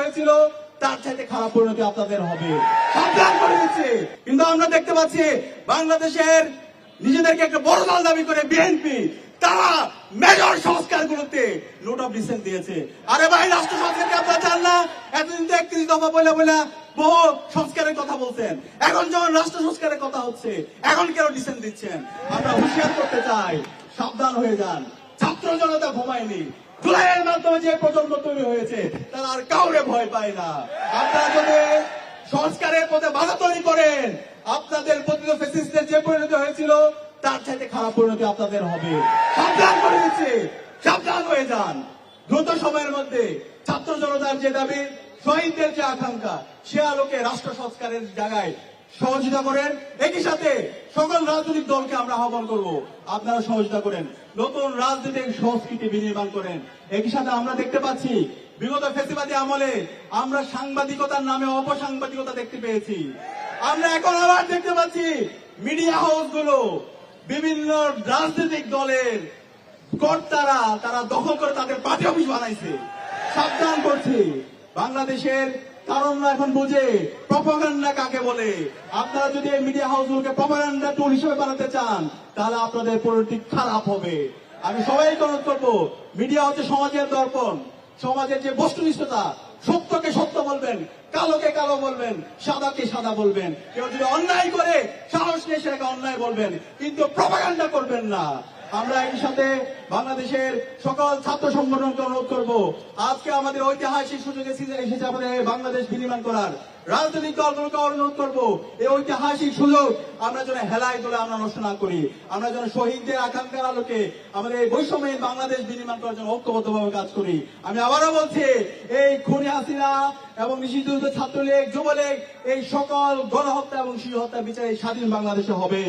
হয়েছিল, তার চাইতে খারাপ পরিণতি আপনাদের হবে। কিন্তু আমরা দেখতে পাচ্ছি, বাংলাদেশের নিজেদেরকে একটা বড় দল দাবি করে বিএনপি তারা মেজর সংস্কারগুলোতে নোট অফ ডিসেন্ট দিয়েছে। আরে ভাই রাষ্ট্র সংস্কারকে আপনারা চান না? এতদিন তো একত্রিশ দফা বলে বলে বহু সংস্কারের কথা বলছেন। এখন যখন রাষ্ট্র সংস্কারের কথা হচ্ছে, এখন কেন ডিসেন্ট দিচ্ছেন? আমরা হুঁশিয়ার করতে চাই, সাবধান হয়ে যান। ছাত্র জনতা ঘুমায়নি। জুলাইয়ের মাধ্যমে যে প্রজন্ম তৈরি হয়েছে, তারা আর কাউরে ভয় পায় না। আপনারা যদি সংস্কারের পথে বাধা তৈরি করেন, আপনাদের ফেসিস্টের যে পরিণতি হয়েছিল, তার চাইতে খারাপ পরিণতি আপনাদের হবে। সাবধান করে দিচ্ছি। সাবধান হয়ে যান। দ্রুত সময়ের মধ্যে ছাত্র জনতার যে দাবি, শহীদদের যে আকাঙ্ক্ষা, সে আলোকে রাষ্ট্র সংস্কারের জায়গায় সহযোগিতা করেন। একই সাথে সকল রাজনৈতিক দলকে আমরা আহ্বান করব। আপনারা সহযোগিতা করেন। নতুন রাজনৈতিক সংস্কৃতি বিনির্মাণ করেন। একই সাথে আমরা দেখতে পাচ্ছি, বিগত ফেসিবাদী আমলে আমরা সাংবাদিকতার নামে অপসাংবাদিকতা দেখতে পেয়েছি। আমরা এখন আবার দেখতে পাচ্ছি মিডিয়া হাউসগুলো, বিভিন্ন রাজনৈতিক দলের কর্তারা তারা দখল করে তাদের পার্টি অফিস বানাইছে। সাবধান করছি। বাংলাদেশের তারুণরা এখন বুঝে প্রপাগান্ডা কাকে বলে? আপনারা যদি এই মিডিয়া হাউসগুলোকে প্রপাগান্ডা টুল হিসেবে বানাতে চান, তাহলে আপনাদের পরিণতি খারাপ হবে। আমি সবাইকে অনুরোধ করব মিডিয়া হচ্ছে সমাজের দর্পণ। সমাজের যে বস্তুনিষ্ঠতা, সত্যকে সত্য বলবেন, কালোকে কালো বলবেন, সাদাকে সাদা বলবেন। কেউ যদি অন্যায় করে, সাহস নিয়ে সেটাকে অন্যায় বলবেন। কিন্তু প্রপাগান্ডা না। আমরা একই সাথে বাংলাদেশের সকল ছাত্র সংগঠনকে অনুরোধ করব। আজকে আমাদের ঐতিহাসিক সুযোগ এসেছে আমাদের বাংলাদেশ বিনির্মাণ করার। রাজনৈতিক দলগুলোকে অনুরোধ করব, এই ঐতিহাসিক সুযোগ আমরা যেন হেলায় তোলে আমরা নষ্ট না করি। আমরা যেন শহীদদের আকাঙ্ক্ষার আলোকে আমাদের এই বৈষম্যহীন বাংলাদেশ বিনির্মাণ করার জন্য ঐক্যবদ্ধভাবে কাজ করি। আমি আবারও বলছি, এই খুনি হাসিনা এবং নিষিদ্ধ ছাত্রলীগ, যুবলীগ এই সকল গণহত্যা এবং শিশু হত্যা বিচারে স্বাধীন বাংলাদেশে হবে।